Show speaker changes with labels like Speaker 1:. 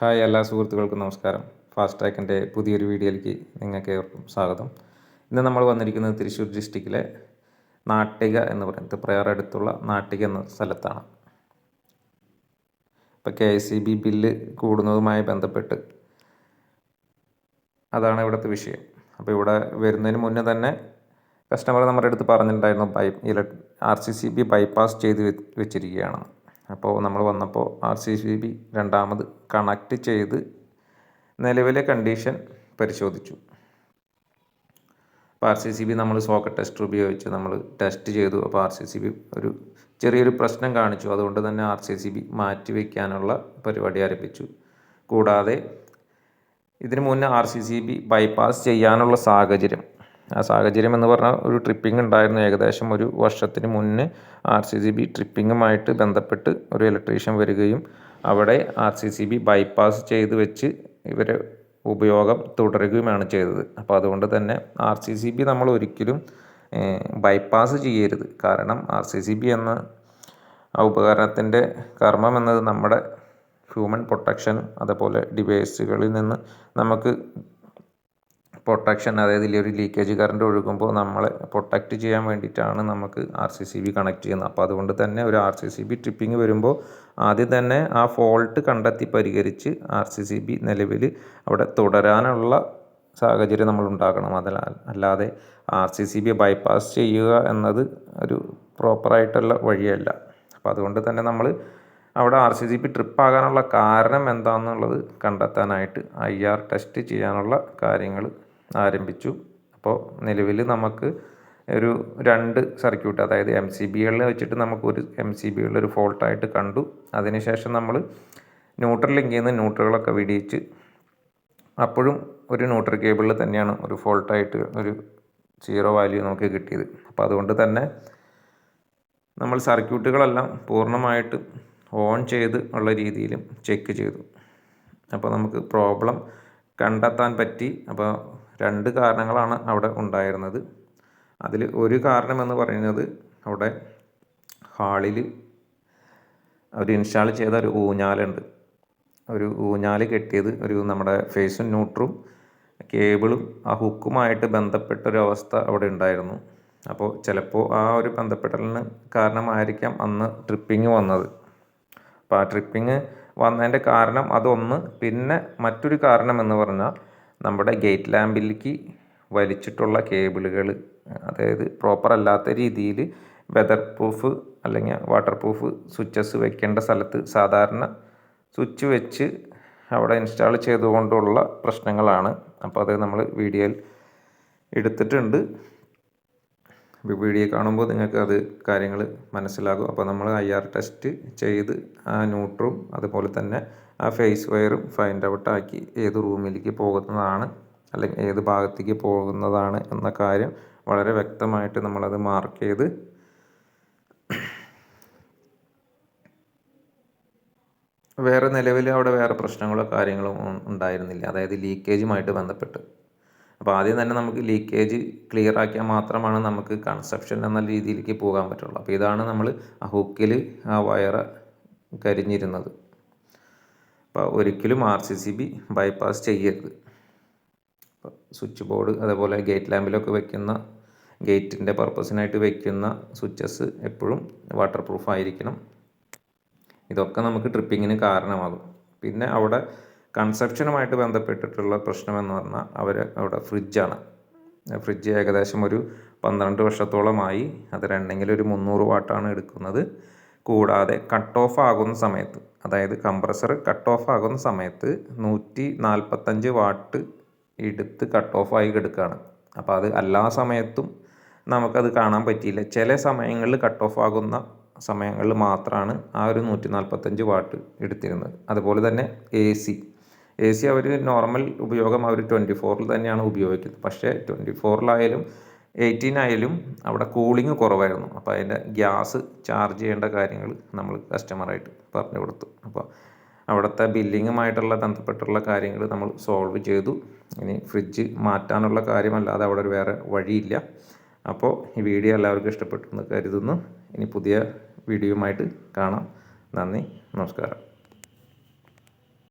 Speaker 1: Hi എല്ലാ സുഹൃത്തുക്കൾക്കും നമസ്കാരം. ഫാസ്റ്റ് ട്രാക്കിന്റെ പുതിയൊരു വീഡിയോയിലേക്ക് നിങ്ങൾക്ക് ഏവർക്കും സ്വാഗതം. ഇന്ന് നമ്മൾ വന്നിരിക്കുന്നത് തൃശ്ശൂർ ഡിസ്ട്രിക്റ്റിലെ നാട്ടിക എന്ന് പറയുന്നത് പ്രയർ അടുത്തുള്ള നാട്ടിക എന്ന സ്ഥലത്താണ്. ഇപ്പോൾ K S C B bill കൂടുന്നതുമായി ബന്ധപ്പെട്ട് അതാണ് ഇവിടുത്തെ വിഷയം. അപ്പോൾ ഇവിടെ വരുന്നതിന് മുന്നേ തന്നെ കസ്റ്റമർ നമ്മുടെ അടുത്ത് പറഞ്ഞിട്ടുണ്ടായിരുന്നു ബൈ ഇല R C C B bypass ചെയ്ത് വെച്ചിരിക്കുകയാണ്. അപ്പോൾ നമ്മൾ വന്നപ്പോൾ ആർ സി സി ബി രണ്ടാമത് കണക്ട് ചെയ്ത് നിലവിലെ കണ്ടീഷൻ പരിശോധിച്ചു. അപ്പോൾ ആർ സി സി ബി നമ്മൾ സോക്കറ്റ് ടെസ്റ്റർ ഉപയോഗിച്ച് നമ്മൾ ടെസ്റ്റ് ചെയ്തു. അപ്പോൾ ആർ സി സി ബി ഒരു ചെറിയൊരു പ്രശ്നം കാണിച്ചു. അതുകൊണ്ട് തന്നെ ആർ സി സി ബി മാറ്റി വയ്ക്കാനുള്ള പരിപാടി ആരംഭിച്ചു. കൂടാതെ ഇതിനു മുന്നേ R C C B bypass ചെയ്യാനുള്ള സാഹചര്യം ആ സാഹചര്യം എന്ന് പറഞ്ഞാൽ ഒരു ട്രിപ്പിംഗ് ഉണ്ടായിരുന്നു ഏകദേശം ഒരു വർഷത്തിന് മുന്നേ ആർ സി സി ബി ട്രിപ്പിങ്ങുമായിട്ട് ബന്ധപ്പെട്ട് ഒരു ഇലക്ട്രീഷ്യൻ വരികയും അവിടെ R C C B bypass ചെയ്ത് വെച്ച് ഇവരെ ഉപയോഗം തുടരുകയുമാണ് ചെയ്തത്. അപ്പോൾ അതുകൊണ്ട് തന്നെ ആർ സി സി ബി നമ്മൾ ഒരിക്കലും ബൈപ്പാസ് ചെയ്യരുത്. കാരണം ആർ സി സി ബി എന്ന ആ ഉപകരണത്തിന്റെ കർമ്മം എന്നത് നമ്മുടെ ഹ്യൂമൻ പ്രൊട്ടക്ഷനും അതുപോലെ ഡിവൈസുകളിൽ നിന്ന് നമുക്ക് പ്രൊട്ടക്ഷൻ അതായത് ഒരു ലീക്കേജ് കറണ്ട് ഒഴുകുമ്പോൾ നമ്മളെ പ്രൊട്ടക്റ്റ് ചെയ്യാൻ വേണ്ടിയിട്ടാണ് നമുക്ക് R C C B connect ചെയ്യുന്നത്. അപ്പോൾ അതുകൊണ്ട് തന്നെ ഒരു R C C B tripping വരുമ്പോൾ ആദ്യം തന്നെ ആ ഫോൾട്ട് കണ്ടെത്തി പരിഹരിച്ച് ആർ സി സി ബി നിലവിൽ അവിടെ തുടരാനുള്ള സാഹചര്യം നമ്മൾ ഉണ്ടാക്കണം. അതല്ല അല്ലാതെ R C C B bypass ചെയ്യുക എന്നത് ഒരു പ്രോപ്പറായിട്ടുള്ള വഴിയല്ല. അപ്പോൾ അതുകൊണ്ട് തന്നെ നമ്മൾ അവിടെ R C C B trip ആകാനുള്ള കാരണം എന്താണെന്നുള്ളത് കണ്ടെത്താനായിട്ട് ഐ ആർ ടെസ്റ്റ് ചെയ്യാനുള്ള കാര്യങ്ങൾ ആരംഭിച്ചു. അപ്പോൾ നിലവിൽ നമുക്ക് ഒരു രണ്ട് സർക്യൂട്ട് അതായത് എം സി ബികളിൽ വെച്ചിട്ട് നമുക്കൊരു എം സി ബികളിൽ ഒരു ഫോൾട്ടായിട്ട് കണ്ടു. അതിനുശേഷം നമ്മൾ ന്യൂട്രൽ ലിങ്കിൽ നിന്ന് ന്യൂട്രലുകളൊക്കെ വിടിയിച്ച് അപ്പോഴും ഒരു ന്യൂട്രൽ കേബിളിൽ തന്നെയാണ് ഒരു ഫോൾട്ടായിട്ട് ഒരു സീറോ വാല്യൂ നമുക്ക് കിട്ടിയത്. അപ്പോൾ അതുകൊണ്ട് തന്നെ നമ്മൾ സർക്യൂട്ടുകളെല്ലാം പൂർണമായിട്ട് ഓൺ ചെയ്ത് ഉള്ള രീതിയിലും ചെക്ക് ചെയ്തു. അപ്പോൾ നമുക്ക് പ്രോബ്ലം കണ്ടെത്താൻ പറ്റി. അപ്പോൾ രണ്ട് കാരണങ്ങളാണ് അവിടെ ഉണ്ടായിരുന്നത്. അതിൽ ഒരു കാരണം എന്ന് പറയുന്നത് അവിടെ ഹാളിൽ അവർ ഇൻസ്റ്റാൾ ചെയ്ത ഒരു ഊഞ്ഞാലുണ്ട്. ഒരു ഊഞ്ഞാൽ കെട്ടിയത് ഒരു നമ്മുടെ ഫേസും ന്യൂട്രും കേബിളും ആ ഹുക്കുമായിട്ട് ബന്ധപ്പെട്ട ഒരു അവസ്ഥ അവിടെ ഉണ്ടായിരുന്നു. അപ്പോൾ ചിലപ്പോൾ ആ ഒരു ബന്ധപ്പെട്ടലിന് കാരണമായിരിക്കാം അന്ന് ട്രിപ്പിങ് വന്നത്. അപ്പോൾ ആ ട്രിപ്പിങ് വന്നതിന്റെ കാരണം അതൊന്ന് പിന്നെ മറ്റൊരു കാരണം എന്ന് പറഞ്ഞാൽ നമ്മുടെ ഗേറ്റ് ലാമ്പിലേക്ക് വലിച്ചിട്ടുള്ള കേബിളുകൾ അതായത് പ്രോപ്പർ അല്ലാത്ത രീതിയിൽ വെതർ പ്രൂഫ് അല്ലെങ്കിൽ വാട്ടർ പ്രൂഫ് സ്വിച്ചസ് വെക്കേണ്ട സ്ഥലത്ത് സാധാരണ സ്വിച്ച് വെച്ച് അവിടെ ഇൻസ്റ്റാൾ ചെയ്തുകൊണ്ടുള്ള പ്രശ്നങ്ങളാണ്. അപ്പോൾ അത് നമ്മൾ വീഡിയോയിൽ എടുത്തിട്ടുണ്ട്. വീഡിയോ കാണുമ്പോൾ നിങ്ങൾക്ക് അത് കാര്യങ്ങൾ മനസ്സിലാകും. അപ്പോൾ നമ്മൾ ഐ ആർ ടെസ്റ്റ് ചെയ്ത് ആ ന്യൂട്രും അതുപോലെ തന്നെ ആ ഫേസ് വയറും ഫൈൻഡ് ഔട്ട് ആക്കി ഏത് റൂമിലേക്ക് പോകുന്നതാണ് അല്ലെങ്കിൽ ഏത് ഭാഗത്തേക്ക് പോകുന്നതാണ് എന്ന കാര്യം വളരെ വ്യക്തമായിട്ട് നമ്മളത് മാർക്ക് ചെയ്ത് വേറെ നിലവിൽ അവിടെ വേറെ പ്രശ്നങ്ങളോ കാര്യങ്ങളോ ഉണ്ടായിരുന്നില്ല. അതായത് ലീക്കേജുമായിട്ട് ബന്ധപ്പെട്ട്. അപ്പോൾ ആദ്യം തന്നെ നമുക്ക് ലീക്കേജ് ക്ലിയർ ആക്കിയാൽ മാത്രമാണ് നമുക്ക് കൺസെപ്ഷൻ എന്ന രീതിയിലേക്ക് പോകാൻ പറ്റുള്ളൂ. അപ്പോൾ ഇതാണ് നമ്മൾ ആ ഹുക്കിൽ ആ വയറ് കരിഞ്ഞിരുന്നത്. അപ്പോൾ ഒരിക്കലും R C C B bypass ചെയ്യരുത്. സ്വിച്ച് ബോർഡ് അതേപോലെ ഗേറ്റ് ലാമ്പിലൊക്കെ വെക്കുന്ന ഗേറ്റിന്റെ പർപ്പസിനായിട്ട് വെക്കുന്ന സ്വിച്ചസ് എപ്പോഴും വാട്ടർ പ്രൂഫ് ആയിരിക്കണം. ഇതൊക്കെ നമുക്ക് ട്രിപ്പിങ്ങിന് കാരണമാകും. പിന്നെ അവിടെ കൺസെപ്ഷനുമായിട്ട് ബന്ധപ്പെട്ടിട്ടുള്ള പ്രശ്നം എന്ന് പറഞ്ഞാൽ അവർ അവിടെ ഫ്രിഡ്ജാണ് ഫ്രിഡ്ജ് ഏകദേശം ഒരു പന്ത്രണ്ട് വർഷത്തോളമായി. അത് രണ്ടെങ്കിലും ഒരു മുന്നൂറ് വാട്ടാണ് എടുക്കുന്നത്. കൂടാതെ കട്ട് ഓഫ് ആകുന്ന സമയത്ത് അതായത് കംപ്രസർ കട്ട് ഓഫ് ആകുന്ന സമയത്ത് നൂറ്റി നാൽപ്പത്തഞ്ച് വാട്ട് എടുത്ത് കട്ട് ഓഫ് ആയി കിടക്കുകയാണ് അപ്പോൾ അത് എല്ലാ സമയത്തും നമുക്കത് കാണാൻ പറ്റിയില്ല. ചില സമയങ്ങളിൽ കട്ട് ഓഫ് ആകുന്ന സമയങ്ങളിൽ മാത്രമാണ് ആ ഒരു നൂറ്റി നാൽപ്പത്തഞ്ച് വാട്ട് എടുത്തിരുന്നത്. അതുപോലെ തന്നെ എ സി എ സി അവർ നോർമൽ ഉപയോഗം അവർ ട്വന്റി ഫോറിൽ തന്നെയാണ് ഉപയോഗിക്കുന്നത്. പക്ഷേ ട്വന്റി ഫോറിലായാലും എയ്റ്റീൻ ആയാലും അവിടെ കൂളിംഗ് കുറവായിരുന്നു. അപ്പോൾ അതിന്റെ ഗ്യാസ് ചാർജ് ചെയ്യേണ്ട കാര്യങ്ങൾ നമ്മൾ കസ്റ്റമറായിട്ട് പറഞ്ഞു കൊടുത്തു. അപ്പോൾ അവിടുത്തെ ബില്ലിങ്ങുമായിട്ടുള്ള ബന്ധപ്പെട്ടുള്ള കാര്യങ്ങൾ നമ്മൾ സോൾവ് ചെയ്തു. ഇനി ഫ്രിഡ്ജ് മാറ്റാനുള്ള കാര്യമല്ലാതെ അവിടെ ഒരു വേറെ വഴിയില്ല. അപ്പോൾ ഈ വീഡിയോ എല്ലാവർക്കും ഇഷ്ടപ്പെട്ടു എന്ന് കരുതുന്നു. ഇനി പുതിയ വീഡിയോയുമായിട്ട് കാണാം. നന്ദി. നമസ്കാരം.